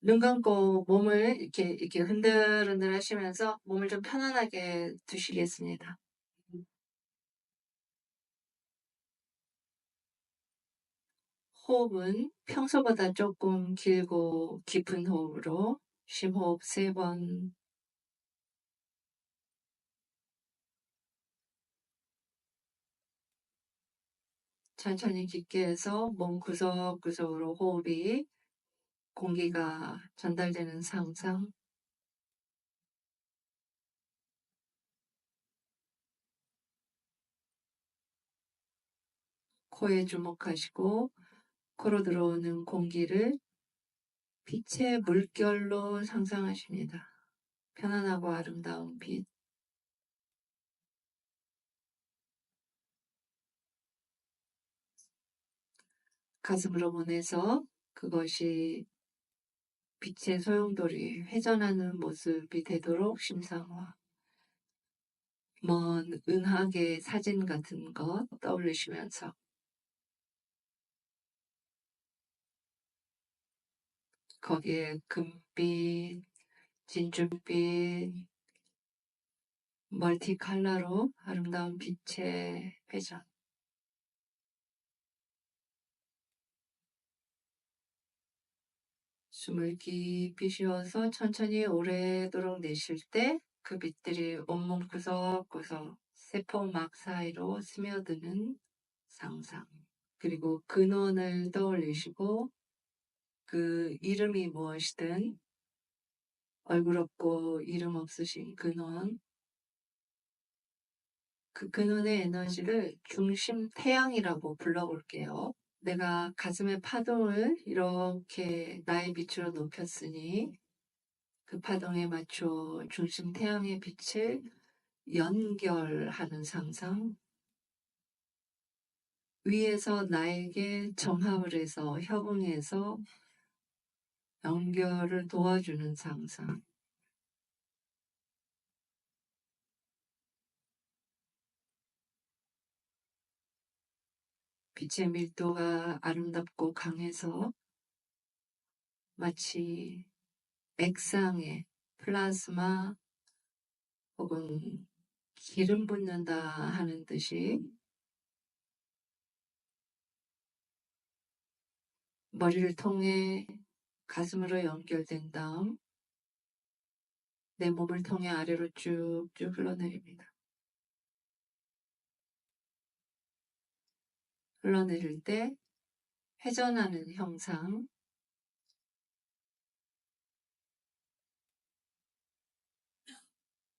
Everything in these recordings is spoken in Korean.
눈 감고 몸을 이렇게 이렇게 흔들흔들 하시면서 몸을 좀 편안하게 두시겠습니다. 호흡은 평소보다 조금 길고 깊은 호흡으로 심호흡 세 번, 천천히 깊게 해서 몸 구석구석으로 호흡이 공기가 전달되는 상상. 코에 주목하시고 코로 들어오는 공기를 빛의 물결로 상상하십니다. 편안하고 아름다운 빛. 가슴으로 보내서 그것이 빛의 소용돌이 회전하는 모습이 되도록 심상화. 먼 은하계 사진 같은 것 떠올리시면서 거기에 금빛, 진주빛, 멀티칼라로 아름다운 빛의 회전. 숨을 깊이 쉬어서 천천히 오래도록 내쉴 때 그 빛들이 온몸 구석구석 세포막 사이로 스며드는 상상. 그리고 근원을 떠올리시고 그 이름이 무엇이든 얼굴 없고 이름 없으신 근원 그 근원의 에너지를 중심 태양이라고 불러볼게요. 내가 가슴의 파동을 이렇게 나의 빛으로 높였으니 그 파동에 맞춰 중심 태양의 빛을 연결하는 상상. 위에서 나에게 정합을 해서 협응해서 연결을 도와주는 상상. 빛의 밀도가 아름답고 강해서 마치 액상에 플라즈마 혹은 기름 붓는다 하는 듯이 머리를 통해 가슴으로 연결된 다음 내 몸을 통해 아래로 쭉쭉 흘러내립니다. 흘러내릴 때 회전하는 형상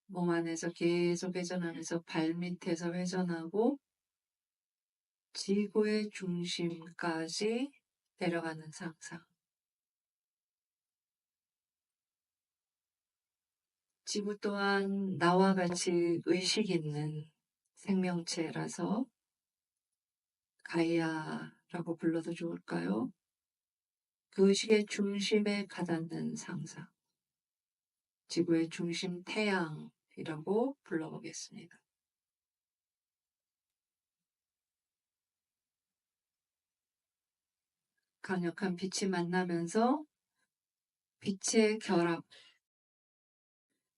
몸 안에서 계속 회전하면서 발밑에서 회전하고 지구의 중심까지 내려가는 상상. 지구 또한 나와 같이 의식 있는 생명체라서 가이아라고 불러도 좋을까요? 그 의식의 중심에 가닿는 상상. 지구의 중심 태양이라고 불러보겠습니다. 강력한 빛이 만나면서 빛의 결합,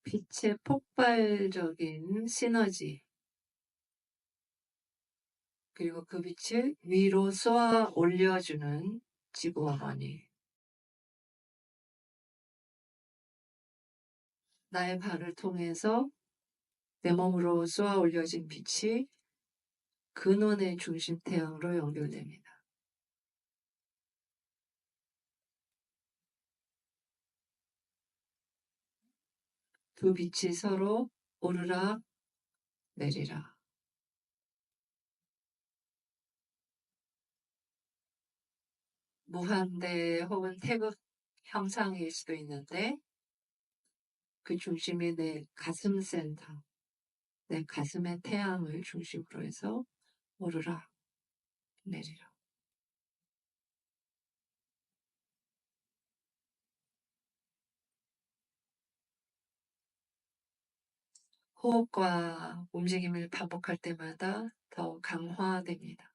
빛의 폭발적인 시너지, 그리고 그 빛을 위로 쏘아 올려주는 지구 어머니. 나의 발을 통해서 내 몸으로 쏘아 올려진 빛이 근원의 중심 태양으로 연결됩니다. 두 빛이 서로 오르락 내리락. 무한대 혹은 태극 형상일 수도 있는데 그 중심이 내 가슴 센터, 내 가슴의 태양을 중심으로 해서 오르락 내리락. 호흡과 움직임을 반복할 때마다 더 강화됩니다.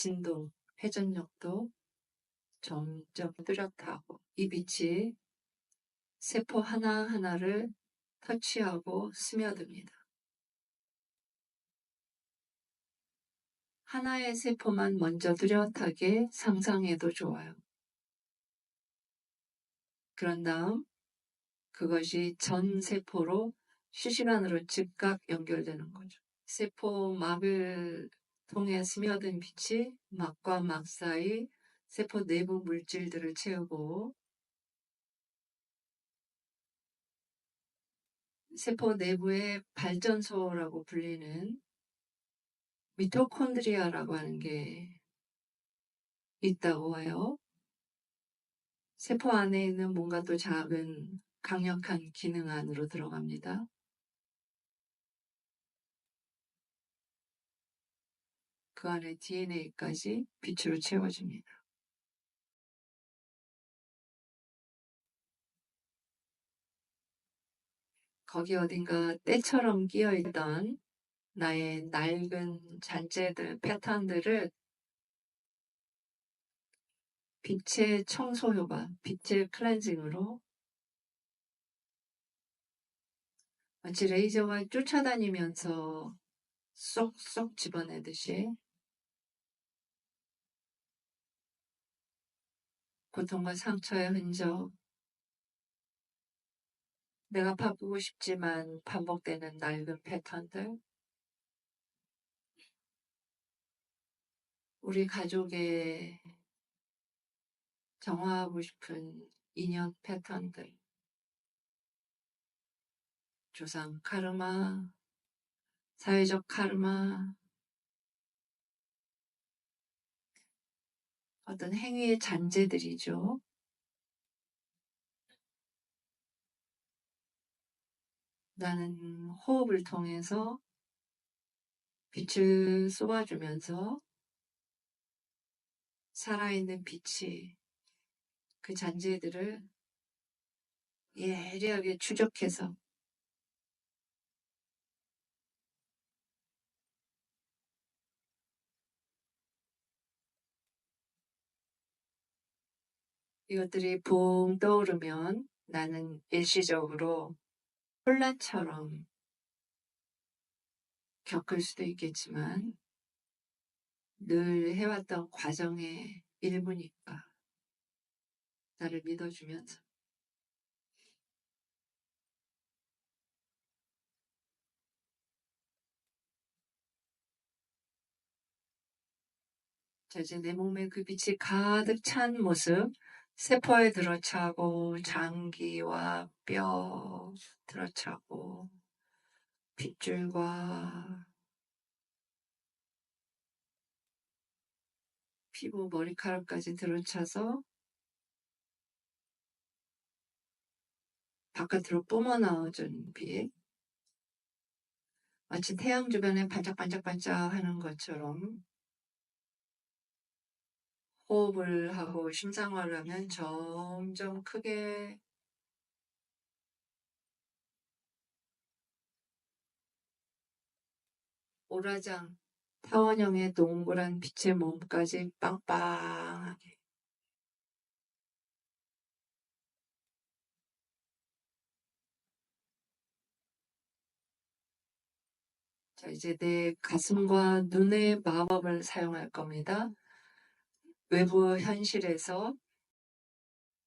진동, 회전력도 점점 뚜렷하고 이 빛이 세포 하나하나를 터치하고 스며듭니다. 하나의 세포만 먼저 뚜렷하게 상상해도 좋아요. 그런 다음 그것이 전 세포로 실시간으로 즉각 연결되는 거죠. 세포 막을 통해 스며든 빛이 막과 막 사이 세포 내부 물질들을 채우고 세포 내부의 발전소라고 불리는 미토콘드리아라고 하는 게 있다고 해요. 세포 안에 있는 뭔가 또 작은 강력한 기능 안으로 들어갑니다. 그 안에 DNA까지 빛으로 채워집니다. 거기 어딘가 때처럼 끼어 있던 나의 낡은 잔재들, 패턴들을 빛의 청소 효과, 빛의 클렌징으로 마치 레이저가 쫓아다니면서 쏙쏙 집어내듯이 고통과 상처의 흔적, 내가 바꾸고 싶지만 반복되는 낡은 패턴들, 우리 가족의 정화하고 싶은 인연 패턴들, 조상 카르마, 사회적 카르마, 어떤 행위의 잔재들이죠. 나는 호흡을 통해서 빛을 쏘아주면서 살아있는 빛이 그 잔재들을 예리하게 추적해서 이것들이 붕 떠오르면 나는 일시적으로 혼란처럼 겪을 수도 있겠지만 늘 해왔던 과정의 일부니까 나를 믿어주면서. 자 이제 내 몸에 그 빛이 가득 찬 모습 세포에 들어차고 장기와 뼈 들어차고 핏줄과 피부 머리카락까지 들어차서 바깥으로 뿜어나오는 빛 마치 태양 주변에 반짝반짝반짝 하는 것처럼 호흡을 하고 심상화를 하면 점점 크게 오라장 타원형의 동그란 빛의 몸까지 빵빵하게 자 이제 내 가슴과 눈의 마법을 사용할 겁니다. 외부 현실에서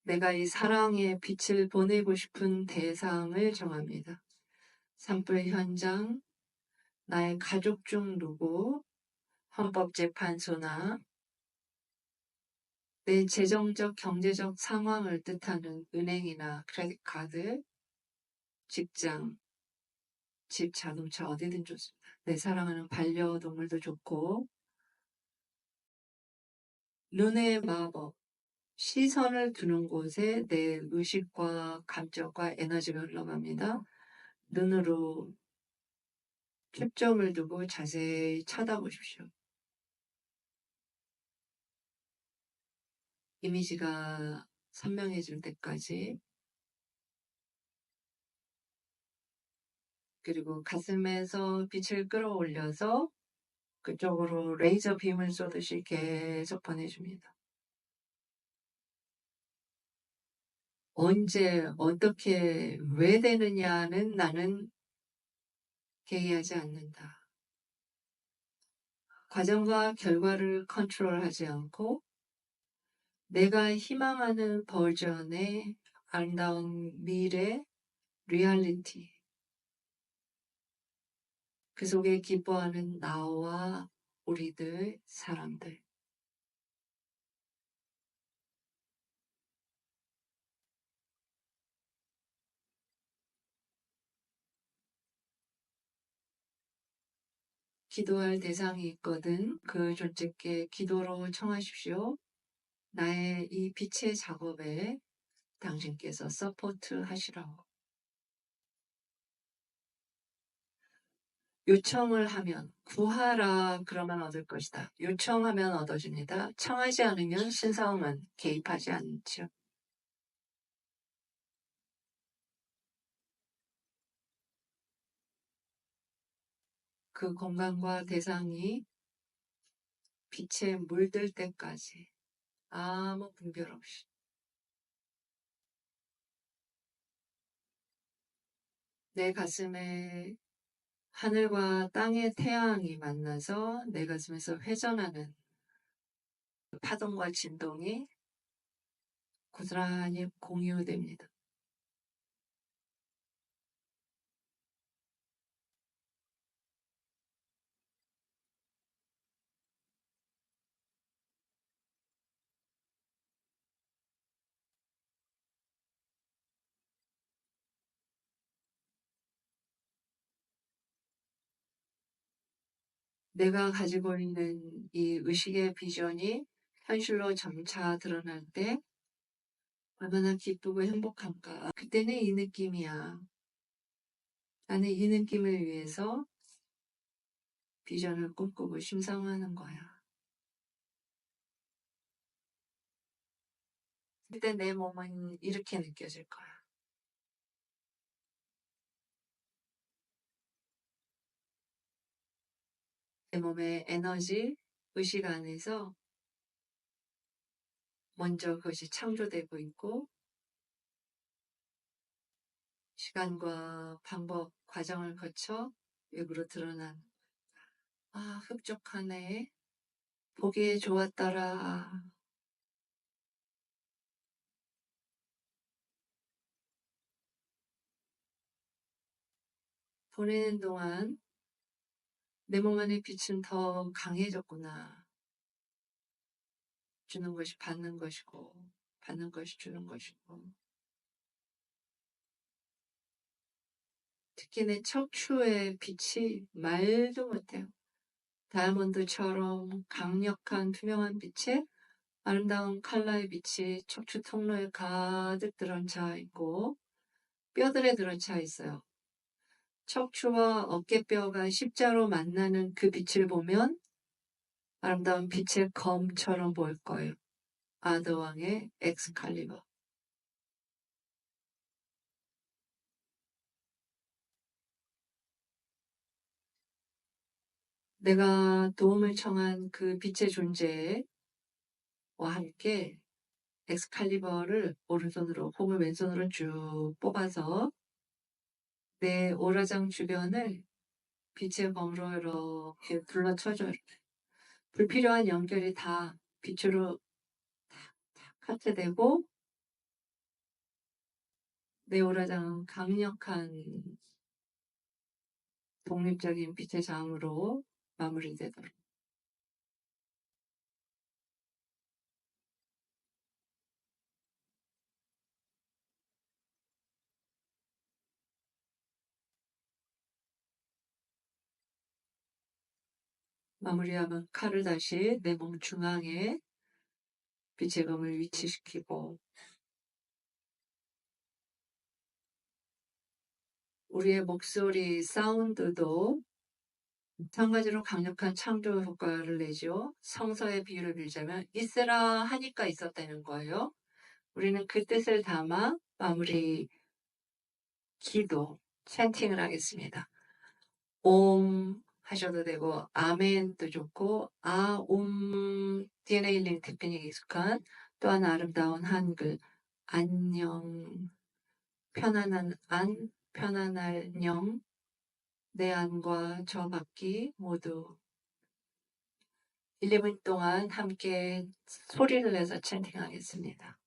내가 이 사랑의 빛을 보내고 싶은 대상을 정합니다. 산불 현장, 나의 가족 중 누구, 헌법재판소나 내 재정적, 경제적 상황을 뜻하는 은행이나 크레딧 카드, 직장, 집, 자동차 어디든 좋습니다. 내 사랑하는 반려동물도 좋고 눈의 마법, 시선을 두는 곳에 내 의식과 감정과 에너지가 흘러갑니다. 눈으로 초점을 두고 자세히 쳐다보십시오. 이미지가 선명해질 때까지 그리고 가슴에서 빛을 끌어올려서 그쪽으로 레이저 빔을 쏘듯이 계속 보내줍니다. 언제, 어떻게, 왜 되느냐는 나는 개의하지 않는다. 과정과 결과를 컨트롤하지 않고 내가 희망하는 버전의 아름다운 미래, 리얼리티, 그 속에 기뻐하는 나와 우리들, 사람들. 기도할 대상이 있거든 그 존재께 기도로 청하십시오. 나의 이 빛의 작업에 당신께서 서포트 하시라고. 요청을 하면 구하라 그러면 얻을 것이다. 요청하면 얻어집니다. 청하지 않으면 신성은 개입하지 않죠. 그 공간과 대상이 빛에 물들 때까지 아무 분별 없이 내 가슴에 하늘과 땅의 태양이 만나서 내 가슴에서 회전하는 그 파동과 진동이 고스란히 공유됩니다. 내가 가지고 있는 이 의식의 비전이 현실로 점차 드러날 때 얼마나 기쁘고 행복한가. 그때는 이 느낌이야. 나는 이 느낌을 위해서 비전을 꿈꾸고 심상하는 거야. 그때 내 몸은 이렇게 느껴질 거야. 내 몸의 에너지, 의식 안에서 먼저 그것이 창조되고 있고 시간과 방법, 과정을 거쳐 외부로 드러난 아, 흡족하네. 보기에 좋았더라. 보내는 동안 내 몸 안의 빛은 더 강해졌구나. 주는 것이 받는 것이고, 받는 것이 주는 것이고. 특히 내 척추의 빛이 말도 못해요. 다이아몬드처럼 강력한 투명한 빛에 아름다운 칼라의 빛이 척추 통로에 가득 들어차 있고 뼈들에 들어차 있어요. 척추와 어깨뼈가 십자로 만나는 그 빛을 보면 아름다운 빛의 검처럼 보일 거예요. 아드왕의 엑스칼리버. 내가 도움을 청한 그 빛의 존재와 함께 엑스칼리버를 오른손으로 혹은 왼손으로 쭉 뽑아서 내 오라장 주변을 빛의 검으로 이렇게 둘러쳐줘요. 불필요한 연결이 다 빛으로 탁탁 카트되고 내 오라장은 강력한 독립적인 빛의 장으로 마무리되도록. 마무리하면 칼을 다시 내 몸 중앙에 빛의 검을 위치시키고 우리의 목소리 사운드도 마찬가지로 강력한 창조 효과를 내죠. 성서의 비유를 빌자면 있으라 하니까 있었다는 거예요. 우리는 그 뜻을 담아 마무리 기도, 채팅을 하겠습니다. 옴 하셔도 되고 아멘도 좋고 아옴 DNA 링 테크닉에 익숙한 또 하나 아름다운 한글 안녕 편안한 안 편안할 영내 안과 저 밖이 모두 1, 2분 동안 함께 소리를 내서 찬팅하겠습니다.